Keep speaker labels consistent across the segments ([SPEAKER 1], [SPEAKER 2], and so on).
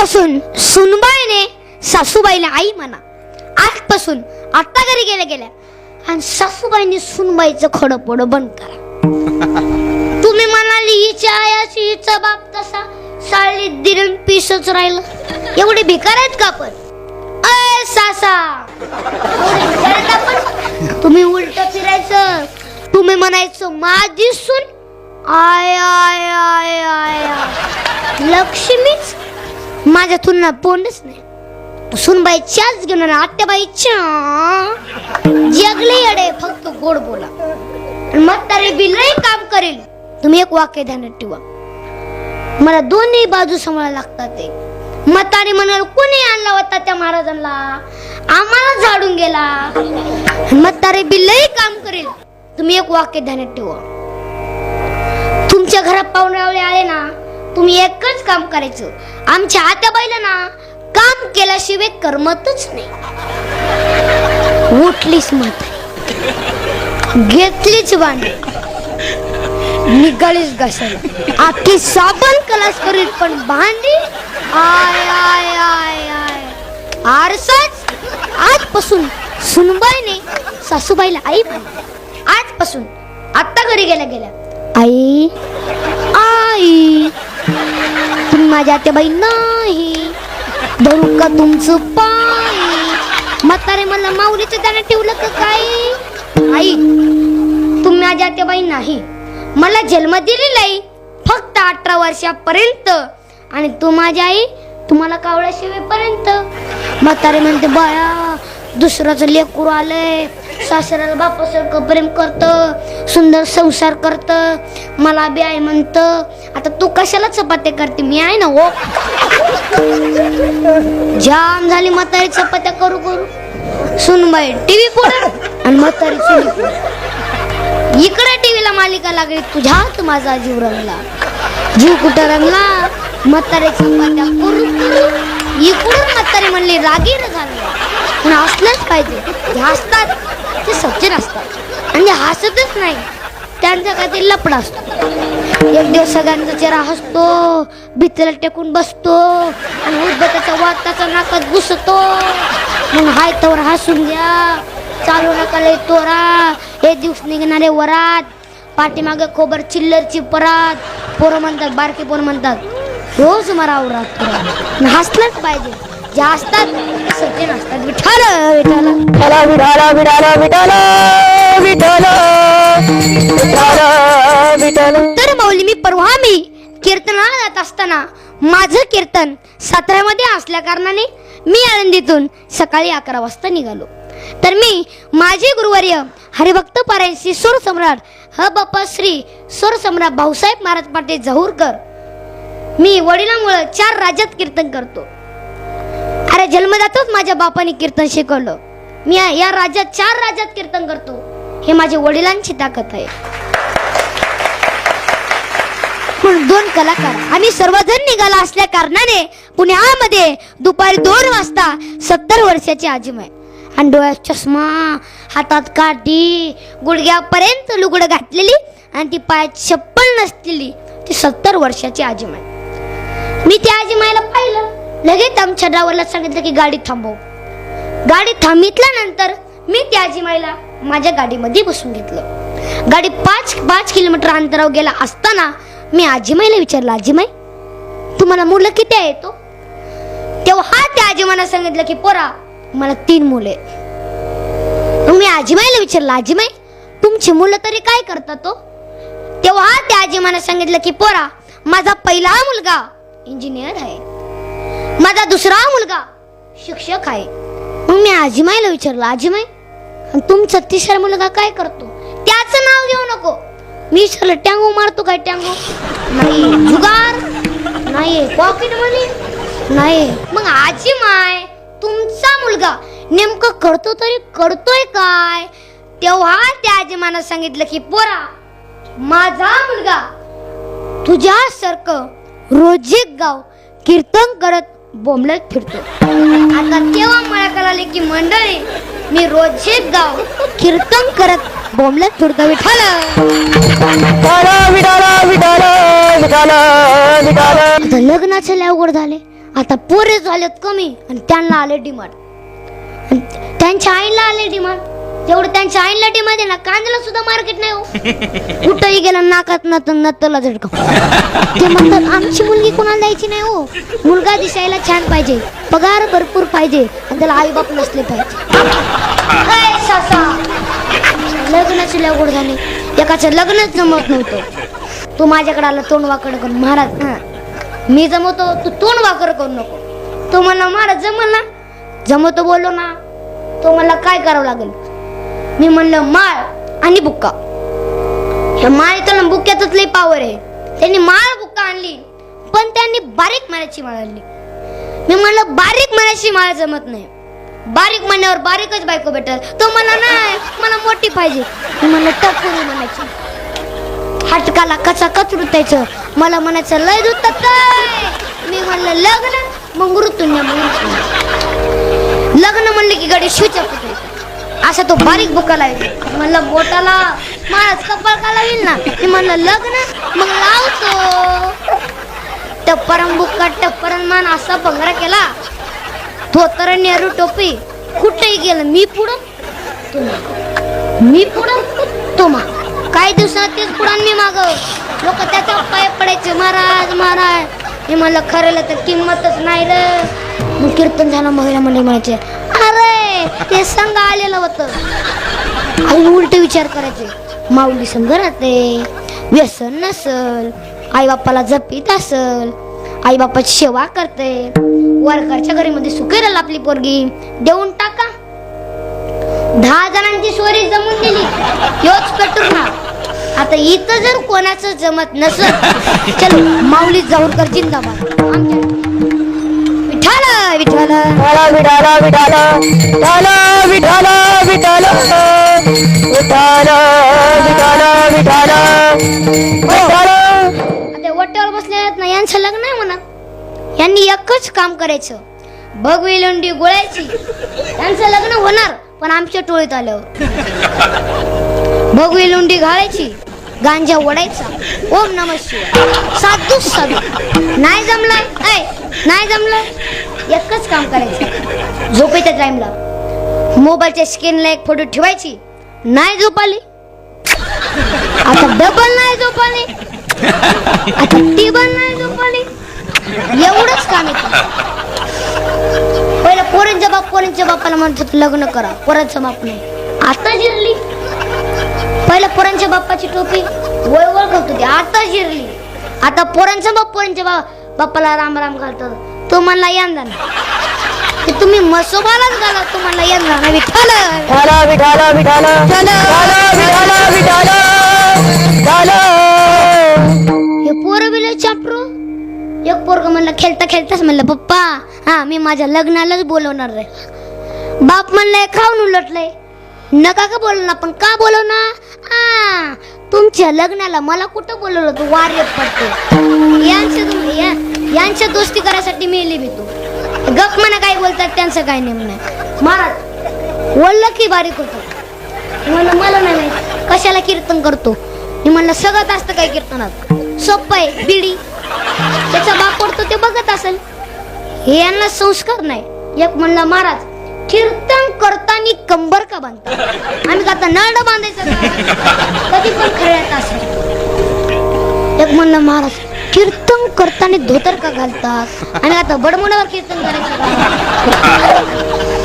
[SPEAKER 1] आजपासून सुनबाईने सासूबाईला आई म्हणा आजपासून आता घरी गेल्या गेल्या आणि सासूबाईने सुनबाईचं खडं पोडं बंद करा. तुम्ही म्हणाली हिच्या आयाची हिचा बाप तसा साळी दिरण पिसच राहिलं. एवढे भिकार आहेत का आपण? अय सासा? तुम्ही उलट फिरायचं. तुम्ही म्हणायचं माझी सून. आय आय आय आय आय. लक्ष्मीच माझ्या तुलना पोंडच नाही. सुनबाईच्याच घेऊन आत्याबाईच्या जगले अडे फक्त गोड बोला. आणि म्हातारे बिलही काम करेल. तुम्ही एक वाक्य ध्यानात ठेवा. मला दोन्ही बाजू सांभाळायला लागतात ते. म्हातारे म्हणाल कोणी आणला होता त्या महाराजांना? आम्हाला झाडून गेला. आणि म्हातारे बिलही काम करेल. तुम्ही एक वाक्य ध्यानात ठेवा. तुमच्या घरात पाहुणे आले ना तुम्ही एकच काम करायचं. आमच्या आत्याबाईला ना काम केल्याशिवाय करमतच नाही. उठलीच म्हातारी. घेतलीच भांडी निघालीच घासायला आखी साबण कलास करील पण भांडी? आय आय आय आय. आरसाच? आजपासून सुनबाईने सासूबाईला आई आजपासून आता घरी गेल्या गेल्या. आई आई. तुम्ही माझ्या आत्याबाई नाही. धरू का तुमचं पाय? म्हातारे मला माऊलीचं त्याने ठेवलं का काय? आई तुम्ही माझ्या आत्याबाई नाही. मला जन्म दिलेला आहे फक्त अठरा वर्षापर्यंत. आणि तू माझी आई तुम्हाला कावळ्या शिवेपर्यंत. म्हातारे म्हणते बाळा दुसऱ्याचं लेकरू आलंय. सासऱ्याला बापासारखं प्रेम करतं सुंदर संसार करतं. मला बी आई म्हणतं आता तू कशाला चपात्या करते? मी आहे ना हो. जाम झाली म्हातारी चपात्या करू करू. सुनबाई टीव्ही पुढे आणि म्हातारी चुली इकडे. टीव्हीला मालिका लागली तुझ्यात माझा जीव रंगला. जीव कुठं रंगला? म्हातारी चपात्या करू करू. इकडून म्हातारी म्हणले रागीर झालं. पण असलंच पाहिजे. जे हसतात ते सज्जन असतात. आणि हसतच नाही त्यांचा काहीतरी लपडा असतो. एक दिवस सगळ्यांचा चेहरा हसतो भितीला टेकून बसतो आणि उद्या वाद त्याचा नाकात घुसतो. मग हाय तवर हसून घ्या चालू नका लय तोरा हे दिवस निघणारे वरात. पाठीमागे खोबर चिल्लरची परात. पोरं म्हणतात बारके पोरं म्हणतात रोज मला आवरात हसलंच पाहिजे. जे हसतात नसतात विठाल विठाल तर मी परवा मी कीर्तनाला जात असताना माझं कीर्तन साताऱ्यामध्ये असल्या कारणाने मी आळंदीतून सकाळी अकरा वाजता निघालो. तर मी माझे गुरुवर्य हरिभक्त पारायणशी स्वर सम्राट ह बाप्पा श्री स्वर सम्राट भाऊसाहेब महाराज पाटे जहूरकर. मी वडिलांमुळे चार राज्यात कीर्तन करतो. अरे जन्मदातच माझ्या बापाने कीर्तन शिकवलं. मी या- या राज्यात चार राज्यात कीर्तन करतो. हे माझ्या वडिलांची ताकद आहे. म्हणून दोन कलाकार आम्ही सर्वजण निघाला असल्या कारणाने पुण्यामध्ये दुपारी दोन वाजता सत्तर वर्षाची आजीमाय आणि डोळ्यात चष्मा हातात काठी गुडघ्यापर्यंत लुगडं घातलेली आणि ती पायात चप्पल नसलेली ती सत्तर वर्षाची आजीमाय मी त्या आजीमायला पाहिलं. लगेच आमच्या ड्रायव्हरला सांगितलं की गाडी थांबव. गाडी थांबितल्यानंतर मी त्या आजीमाईला माझ्या गाडीमध्ये बसून घेतलं. गाडी पाच पाच किलोमीटर अंतरावर गेला असताना मी आजीमाईला विचारलं आजीमाई तुम्हाला मुलं किती आहे तो? तेव्हा त्या आजीमाला सांगितलं की पोरा मला तीन मुले मग मी आजीमाईला विचारलं आजीमाई तुमची मुलं तरी काय करतात तो? तेव्हा त्या आजीमाईला सांगितलं की पोरा माझा पहिला मुलगा इंजिनियर आहे. माझा दुसरा मुलगा शिक्षक आहे. मग मी आजीमाईला विचारलं आजीमाई तुमचा तिसरा मुलगा काय करतो? त्याचं नाव घेऊ नको. मी विचारलं टँगो मारतो काय टँगो? नाही. जुगार? नाही. पॉकेट मनी नाही. मग आजी माय तुमचा मुलगा नेमकं करतो तरी करतोय काय? तेव्हा त्या आजीमानं सांगितलं की पोरा माझा मुलगा तुझ्यासारखं रोज एक गाव कीर्तन करत बोंबलत फिरतो. आता तेव्हा मला कळाले की मंडळी मी रोज गाव कीर्तन करत बोंबलत विठाला.
[SPEAKER 2] विठाला
[SPEAKER 1] आता लग्नाचे लय अवघड झाले. आता पोरे झालेत कमी आणि त्यांना आले डिमांड त्यांच्या आईला आले डिमांड एवढं त्यांच्या आईन डिमांड ना कांद्याला सुद्धा मार्केट नाही हो. कुठंही गेला नाकात नत नत्तला झटका. ते म्हणतात आमची मुलगी कोणाला द्यायची नाही हो. मुलगा दिसायला छान पाहिजे पगार भरपूर पाहिजे आणि त्याला आई बाप नसले पाहिजे. सासा. लग्नाची लगोड झाली. एकाचं लग्नच जमत नव्हतं. तू माझ्याकडे आला तोंड वाकड करून महाराज. हा. मी जमवतो तू तोंड वाकड करू नको. तो म्हणला महाराज जमल ना. जमवतो बोललो ना तो मला काय करावं लागेल? मी म्हणलं माळ आणि बुक्का. ह्या माळेतून बुक्क्यातच लई पावर आहे. त्यांनी माळ बुक्का आणली पण त्यांनी बारीक माळ्याची माळ आणली. मी म्हणलं बारीक माळ्याची माळ जमत नाही. बारीक म्हणण्यावर बारीकच बायको भेटल. तो मला नाही मला मोठी पाहिजे. मी म्हणलं टकुरी म्हणायची हटकाला कचा कचरुतायचं मला म्हणायचं लय दुतात मी म्हणलं लग्न? मग ऋतुन्य लग्न म्हणलं की गाडी शिवच्या असा तो बारीक बुका लावायचा म्हणलं बोटाला माळच कपाळ का लावील ना? मी म्हणलं लग्न? मग लावतो. टप्परम बुक्का टप्परन मान असा भंगरा केला. धोतर नेहरू टोपी कुठेही गेलं. मी पुढं? तो मी पुढं? तो मग काही दिवसात तेच पुढं मी माग. लोक त्याचा पाय पडायचे महाराज महाराज. हे म्हणलं खरं तर किंमतच नाही रे. मग कीर्तन झालं महिला मंडळी म्हणायचे ते संघ आलेलं होतं. आई उलट विचार करायचे. माऊली संघ राहते व्यसन नसल आई बाप्पाला जपीत असल आई बाप्पाची सेवा करते. वरकरच्या घरी मध्ये सुखेल आपली पोरगी. देऊन टाका. दहा जणांची सोरी जमून दिली योच कटूर ना आता इथं जर कोणाचं जमत नसल चल माऊली जाऊरकर जिंदाबाद. विठाला विठाला
[SPEAKER 2] विठाला विठाला विठाला विठाला विठाला विठाला विठाला विठाला
[SPEAKER 1] आता वट्यावर बसले आहेत ना यांचं लग्न आहे म्हणा. यांनी एकच काम करायचं. भगवी लोंडी गोळायची. यांचं लग्न होणार पण आमच्या टोळीत आल्यावर. भगवी लोंडी घालायची गांजा ओढायचा. ओम नम शिवाय. साधू साधू नाही जमलं? ऐ नाही जमलं? एकच काम करायचं. झोपेच्या टाइमला मोबाईलच्या स्क्रीनला एक फोटो ठेवायची. नाही झोपाली. आता डबल नाही झोपाली. आता टेबल नाही झोपाली. एवढंच काम येतं पहिलं पोरींच्या बाप पोरींच्या बापाला म्हणत लग्न करा. पोरांचं बाप नाही. आता जिरली. पहिल्या पोरांच्या बाप्पाची टोपी वळवळ वळ करत होती. आता जिरली. आता पोरांचा बाप पोरांच्या बाप बाप्पाला राम राम घालतात. तो म्हणला यंदा ते तुम्ही मसोबालाच घाला तो म्हणला यंदा विठ्ठल.
[SPEAKER 2] विठाला विठाला विठाला विठाला विठाला विठाला विठाला
[SPEAKER 1] हे पोरं बिल चापरू. एक पोरग म्हणलं खेळता खेळताच म्हणलं पप्पा हा मी माझ्या लग्नालाच बोलवणार रे बाप म्हणलंय खाऊन उलटलंय. नका का बोलवणार पण का बोलवणार? आ तुमच्या लग्नाला मला कुठं बोलवलं? तू वार्य पडते. यांच्या दो- यांच्या दोस्ती करायसाठी मेले मी तू. गप म्हणा काय बोलतात त्यांचं काय नेम नाही महाराज बोललं की बारीक होतं. म्हणलं मला नाही माहीत कशाला कीर्तन करतो. मी म्हणलं सगळं असतं काय कीर्तनात? सोपं आहे बिडी. त्याचा बाप पडतो ते बघत असेल. हे यांना संस्कार नाही. एक म्हणलं महाराज कीर्तन करताना कंबर का बांधता आम्ही का आता नळ बांधायचं? कधी पण खऱ्यात असं एक म्हणलं महाराज कीर्तन करताना धोतर का घालतात? आणि आता बडमुनावर कीर्तन करायचं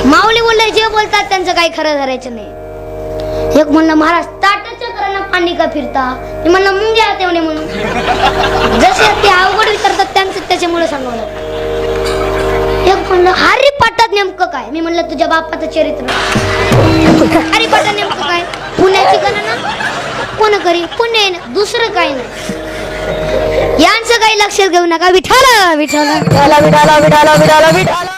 [SPEAKER 1] माऊली बोलले जे बोलतात त्यांचं काही खरं धरायचं नाही. एक म्हणलं महाराज ताटाच्या करांना पाणी का फिरता? ते म्हणलं मुंग्या तेवढे म्हणून. जसे ते अवघड विचारतात त्यांचं त्याच्यामुळे सांगावं लागतं. एक म्हणलं हरिपाठात नेमकं काय? मी म्हणलं तुझ्या बापाचं चरित्र. हरिपाठात नेमकं काय? पुण्याची गणना कोण करी पुणे ना, दुसरं काय नाही. यांचं काही लक्षात घेऊ नका. विठाला विठाला
[SPEAKER 2] विठाला विठाला विठाला विठाला विठाला